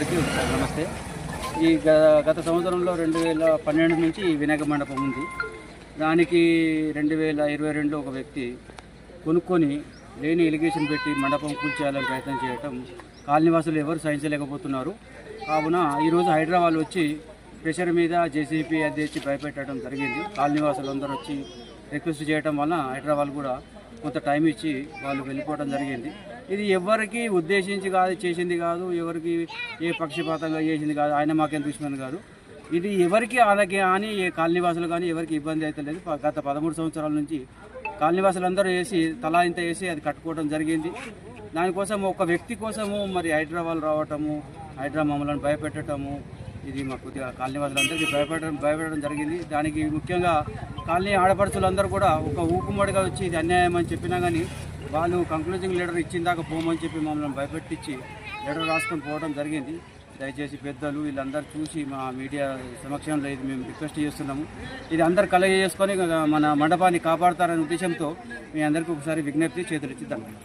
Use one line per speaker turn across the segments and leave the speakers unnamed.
అందరికీ నమస్తే. ఈ గ- గత సంవత్సరంలో రెండు వేల పన్నెండు నుంచి ఈ వినాయక మండపం ఉంది. దానికి రెండు వేల ఇరవై రెండులో ఒక వ్యక్తి కొనుక్కొని లేని ఎలిగేషన్ పెట్టి మండపం కూల్చేయాలని ప్రయత్నం చేయటం కాలనీవాసులు ఎవరు సహించలేకపోతున్నారు. కావున ఈరోజు హైదరాబాద్ వచ్చి ప్రెషర్ మీద జేసీపీ అది భయపెట్టడం జరిగింది. కాలనీవాసులు అందరూ వచ్చి రిక్వెస్ట్ చేయడం వలన హైదరాబాద్ కూడా కొంత టైం ఇచ్చి వాళ్ళు వెళ్ళిపోవడం జరిగింది. ఇది ఎవరికి ఉద్దేశించి కాదు చేసింది కాదు ఎవరికి ఏ పక్షపాతంగా చేసింది కాదు ఆయన మాకేం దుష్మన్ కాదు. ఇది ఎవరికి అలాగే అని ఏ కాలనీవాసులు కానీ ఎవరికి ఇబ్బంది అయితే లేదు. గత పదమూడు సంవత్సరాల నుంచి కాలనీవాసులందరూ వేసి తలా ఇంత వేసి అది కట్టుకోవడం జరిగింది. దానికోసం ఒక వ్యక్తి కోసము మరి హైదరాబాద్ రావటము హైదరాబాద్ మమ్మల్ని భయపెట్టడము ఇది మా కొద్దిగా కాలనీ వాసులందరికీ భయపడడం భయపడడం జరిగింది. దానికి ముఖ్యంగా కాలనీ ఆడపడుచులందరూ కూడా ఒక ఊకుమడిగా వచ్చి ఇది అన్యాయం అని చెప్పినా కానీ వాళ్ళు కంక్లూజింగ్ లెటర్ ఇచ్చిన దాకా పోమని చెప్పి మమ్మల్ని భయపెట్టించి లెటర్ రాసుకొని పోవడం జరిగింది. దయచేసి పెద్దలు వీళ్ళందరూ చూసి మా మీడియా సమక్షంలో ఇది మేము రిక్వెస్ట్ చేస్తున్నాము. ఇది అందరు కలగ చేసుకొని మన మండపాన్ని కాపాడతారనే ఉద్దేశంతో మీ అందరికీ ఒకసారి విజ్ఞప్తి చేతులెత్తి దండం.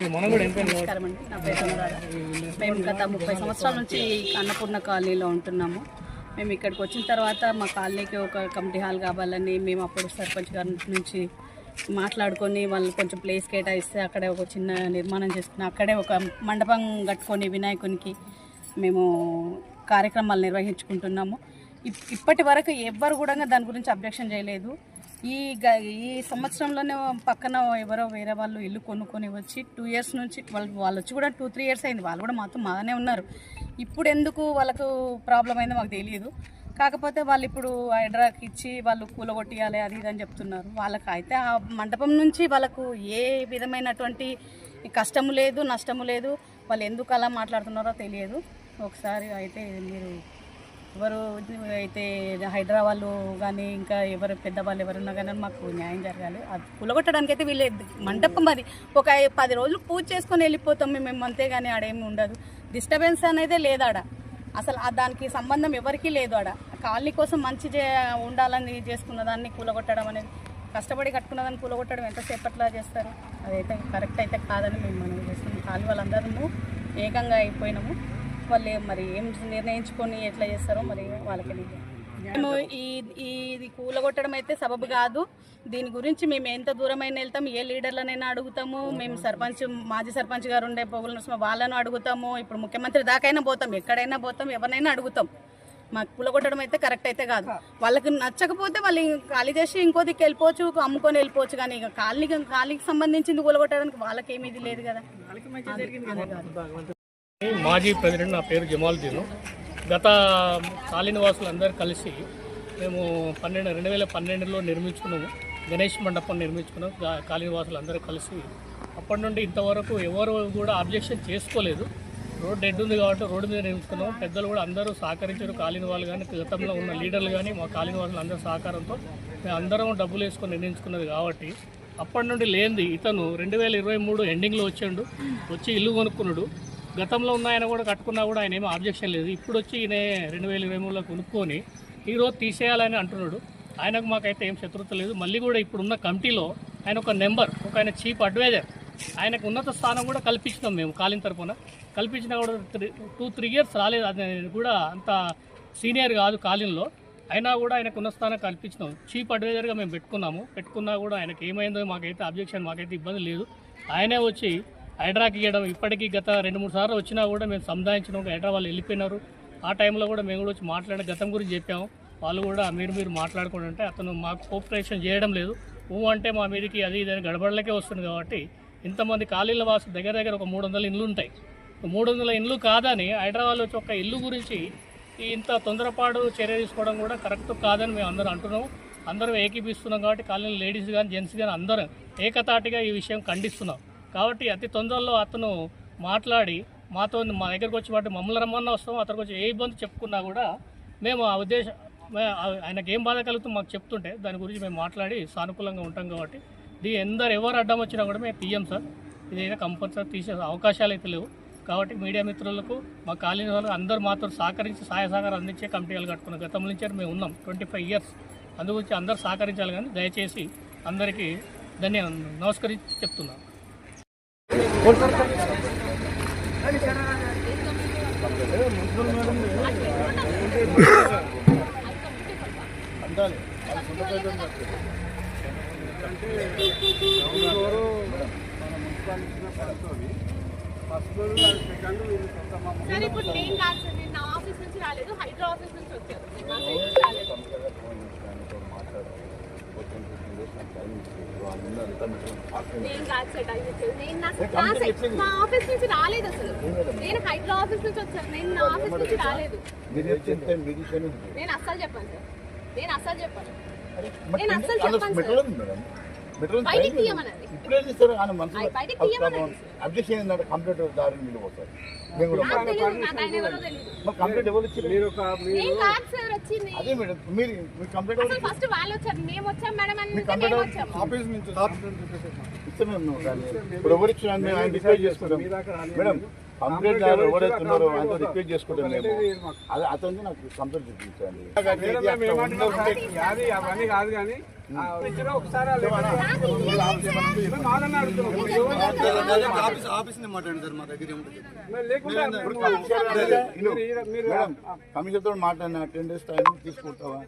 నమస్కారం అండి. నా పేరు అనురాధ మేము గత ముప్పై సంవత్సరాల నుంచి అన్నపూర్ణ కాలనీలో ఉంటున్నాము. మేము ఇక్కడికి వచ్చిన తర్వాత మా కాలనీకి ఒక కమిటీ హాల్ కావాలని మేము అప్పుడు సర్పంచ్ గారి నుంచి మాట్లాడుకొని వాళ్ళు కొంచెం ప్లేస్ కేటాయిస్తే అక్కడే ఒక చిన్న నిర్మాణం చేసుకుని అక్కడే ఒక మండపం కట్టుకొని వినాయకునికి మేము కార్యక్రమాలు నిర్వహించుకుంటున్నాము. ఇప్- ఇప్పటి వరకు ఎవ్వరు కూడా దాని గురించి అబ్జెక్షన్ చేయలేదు. ఈ గ- ఈ సంవత్సరంలోనే పక్కన ఎవరో వేరే వాళ్ళు ఇల్లు కొనుక్కొని వచ్చి టూ ఇయర్స్ నుంచి వాళ్ళు వాళ్ళు వచ్చి కూడా టూ త్రీ ఇయర్స్ అయింది. వాళ్ళు కూడా మాతో బాగానే ఉన్నారు. ఇప్పుడు ఎందుకు వాళ్ళకు ప్రాబ్లం అయిందో మాకు తెలియదు. కాకపోతే వాళ్ళు ఇప్పుడు హైడ్రాకి ఇచ్చి వాళ్ళు కూలగొట్టియాలి అది ఇది అని చెప్తున్నారు. వాళ్ళకి అయితే ఆ మండపం నుంచి వాళ్ళకు ఏ విధమైనటువంటి కష్టము లేదు నష్టము లేదు. వాళ్ళు ఎందుకు అలా మాట్లాడుతున్నారో తెలియదు. ఒకసారి అయితే మీరు ఎవరు అయితే హైదరాబాద్ కానీ ఇంకా ఎవరు పెద్దవాళ్ళు ఎవరున్నా కానీ మాకు న్యాయం జరగాలి. అది కూలగొట్టడానికి అయితే వీళ్ళు మంటపం మరి. ఒక పది రోజులు పూజ చేసుకొని వెళ్ళిపోతాం మేము అంతే కానీ ఆడేమి ఉండదు. డిస్టర్బెన్స్ అనేది లేదు ఆడ. అసలు ఆ దానికి సంబంధం ఎవరికీ లేదు ఆడ. కాలనీ కోసం మంచి ఉండాలని చేసుకున్న దాన్ని కూలగొట్టడం అనేది కష్టపడి కట్టుకున్న దాన్ని కూలగొట్టడం ఎంతసేపట్లా చేస్తారు? అదైతే కరెక్ట్ అయితే కాదని మేము మనం చేస్తున్నాం. కాలనీ వాళ్ళందరము ఏకంగా అయిపోయినాము. వాళ్ళు మరి ఏం నిర్ణయించుకొని ఎట్లా చేస్తారో మరి వాళ్ళకి మేము ఈ ఈ ఇది కూలగొట్టడం అయితే సబబు కాదు. దీని గురించి మేము ఎంత దూరమైనా వెళ్తాం ఏ లీడర్లనైనా అడుగుతాము మేము సర్పంచ్ మాజీ సర్పంచ్ గారు ఉండే పొగుల వాళ్ళను అడుగుతాము ఇప్పుడు ముఖ్యమంత్రి దాకైనా పోతాం ఎక్కడైనా పోతాం ఎవరినైనా అడుగుతాం. మాకు కూలగొట్టడం అయితే కరెక్ట్ అయితే కాదు. వాళ్ళకి నచ్చకపోతే వాళ్ళు ఇంక ఖాళీ చేసి ఇంకో దిక్కు వెళ్ళిపోవచ్చు అమ్ముకొని వెళ్ళిపోవచ్చు. కానీ ఇక కాలనీ కాలనీకి సంబంధించింది కూలగొట్టడానికి వాళ్ళకి ఏమి ఇది లేదు కదా.
మాజీ ప్రెసిడెంట్ నా పేరు జమాలుద్దీన్. గత కాలనీవాసులు అందరూ కలిసి మేము పన్నెండు రెండు వేల పన్నెండులో నిర్మించుకున్నాము. గణేష్ మండపం నిర్మించుకున్నాం. గా- కాలనీవాసులు అందరూ కలిసి. అప్పటి నుండి ఇంతవరకు ఎవరు కూడా అబ్జెక్షన్ చేసుకోలేదు. రోడ్ డెడ్ ఉంది కాబట్టి రోడ్డు మీద నిర్మించుకున్నాం పెద్దలు కూడా అందరూ సహకరించారు. కాలిన వాళ్ళు కానీ గతంలో ఉన్న లీడర్లు కానీ మా కాలిన వాళ్ళు అందరూ సహకారంతో మేము అందరం డబ్బులు వేసుకొని నిర్ణయించుకున్నది కాబట్టి అప్పటి నుండి లేనిది. ఇతను రెండు వేల ఇరవై మూడు ఎండింగ్లో వచ్చాడు. వచ్చి ఇల్లు కొనుక్కున్నాడు. గతంలో ఉన్న ఆయన కూడా కట్టుకున్నా కూడా ఆయన ఏమీ ఆబ్జెక్షన్ లేదు. ఇప్పుడు వచ్చి ఈయన రెండు వేల ఇరవై మూడులో కొనుక్కొని ఈరోజు తీసేయాలని అంటున్నాడు. ఆయనకు మాకైతే ఏం శత్రుత లేదు. మళ్ళీ కూడా ఇప్పుడున్న కమిటీలో ఆయన ఒక నెంబర్ ఒక ఆయన చీఫ్ అడ్వైజర్ ఆయనకు ఉన్నత స్థానం కూడా కల్పించినాం మేము కాలిన తరపున. కల్పించినా కూడా త్రీ టూ త్రీ ఇయర్స్ రాలేదు. అది కూడా అంత సీనియర్ కాదు కాలిన్లో. అయినా కూడా ఆయనకు ఉన్న స్థానం కల్పించినాం. చీఫ్ అడ్వైజర్గా మేము పెట్టుకున్నాము. పెట్టుకున్నా కూడా ఆయనకి ఏమైందో మాకైతే అబ్జెక్షన్ మాకైతే ఇబ్బంది లేదు. ఆయనే వచ్చి హైడ్రాకి ఇవ్వడం ఇప్పటికీ గత రెండు మూడు సార్లు వచ్చినా కూడా మేము సముదాయించినాం. హైడ్రా వాళ్ళు వెళ్ళిపోయినారు. ఆ టైంలో కూడా మేము కూడా వచ్చి మాట్లాడిన గతం గురించి చెప్పాము. వాళ్ళు కూడా మీరు మీరు మాట్లాడుకోండి అంటే అతను మాకు కోఆపరేషన్ చేయడం లేదు. ఊ అంటే మా మీదకి అది ఇది గడబడలకే వస్తుంది కాబట్టి ఇంతమంది ఖాళీల వాసు దగ్గర దగ్గర ఒక మూడు వందల ఇండ్లు ఉంటాయి. మూడు వందల ఇండ్లు కాదని హైదరాబాద్ వచ్చి ఒక ఇల్లు గురించి ఇంత తొందరపాటు చర్య తీసుకోవడం కూడా కరెక్ట్ కాదని మేము అందరం అంటున్నాం అందరం ఏకీపిస్తున్నాం కాబట్టి కాలనీ లేడీస్ కానీ జెంట్స్ కానీ అందరం ఏకతాటిగా ఈ విషయం ఖండిస్తున్నాం. కాబట్టి అతి తొందరలో అతను మాట్లాడి మాతో మా దగ్గరకు వచ్చి వాటి మమ్మల్ని రమ్మన్నా వస్తాం అతనికి వచ్చి ఏ ఇబ్బంది చెప్పుకున్నా కూడా మేము ఆ ఉద్దేశం ఆయనకు ఆయనకి ఏం బాధ కలుగుతుందో మాకు చెప్తుంటే దాని గురించి మేము మాట్లాడి సానుకూలంగా ఉంటాం కాబట్టి దీని ఎందరు ఎవరు అడ్డం వచ్చినా కూడా మేము తీయం సార్. ఇదైనా కంపల్సరీ తీసే అవకాశాలు అయితే లేవు. కాబట్టి మీడియా మిత్రులకు మా కాలనీ వాళ్ళు అందరూ మాతో సహకరించి సహాయ సహకారం అందించే కమిటీలు కట్టుకున్న గతం నుంచి మేము ఉన్నాం. Twenty five years. అందుగురించి అందరూ సహకరించాలి కానీ దయచేసి అందరికీ ధన్య నమస్కరించి చెప్తున్నాను.
సార్ ఇప్పుడు నేను కాదు సార్ నేను నా ఆఫీస్ నుంచి రాలేదు హైదరాబాద్ ఆఫీస్ నుంచి వచ్చాను. నేను నా సైడ్ నుంచి రాలేదు. నేను కాదు సార్ ఇచ్చేది. నేను నా నా సైడ్ మా ఆఫీస్ నుంచి రాలేదు అసలు. నేను హైదరాబాద్ ఆఫీస్ నుంచి వచ్చాను. నేను నా ఆఫీస్ నుంచి రాలేదు. నేను అస్సలు చెప్పాను సార్ నేను అస్సలు చెప్పాను. నేను అస్సలు చెప్పను
ఉంది
బయటికి. తీయమన్నది. బయటికి తీయమన్నది.
అబ్జెక్షన్ ఏంటంటే కంప్లీట్ దారిని వెళ్ళిపోతారు మేము కూడా
నాకు తెలియదు నాకు ఆయన ఎవరో తెలియదు
మరి కంప్లీట్ ఎవరు ఇచ్చారు?
నేను కాదు సార్ వచ్చింది.
అదే మేడం మీరు మీరు కంప్లీట్
అసలు ఫస్ట్ వాళ్ళు వచ్చారు. మేము వచ్చాం మేడం అని
మీ
అంటే
కంప్లీట్
మేము వచ్చాము.
ఆఫీస్ నుంచి ఇస్తాం మేము. ఇప్పుడు ఎవరు ఇచ్చినా ఆయన చేసుకుంటాం. మేడం కంప్లీట్ గారు ఎవరైతే ఉన్నారో ఆయనతో రిక్వెస్ట్ చేసుకుంటాం మేము అదే అతను నాకు కంప్లీట్ చూపించండి
అవన్నీ కాదు కానీ
మాట్లాడిన డేస్ టైం తీసుకుంటావా